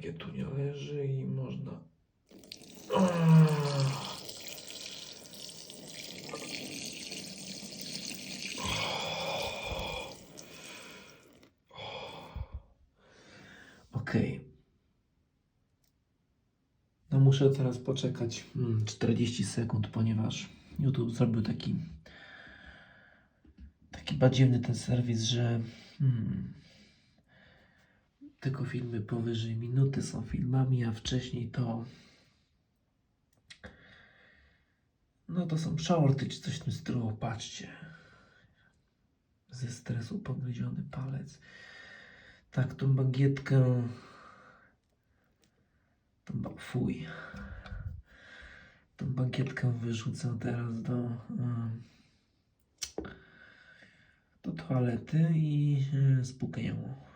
Dobra, bagietu nie leży i można... Okej. No muszę teraz poczekać mm, 40 sekund, ponieważ YouTube zrobił taki taki badziewny ten serwis, że hmm, tylko filmy powyżej minuty są filmami, a wcześniej to no to są shorty czy coś w tym stylu, patrzcie. Ze stresu pogryziony palec. Tak, tą bagietkę tą ba- fuj. Tą bagietkę wyrzucę teraz do do toalety i e, spłukę ją.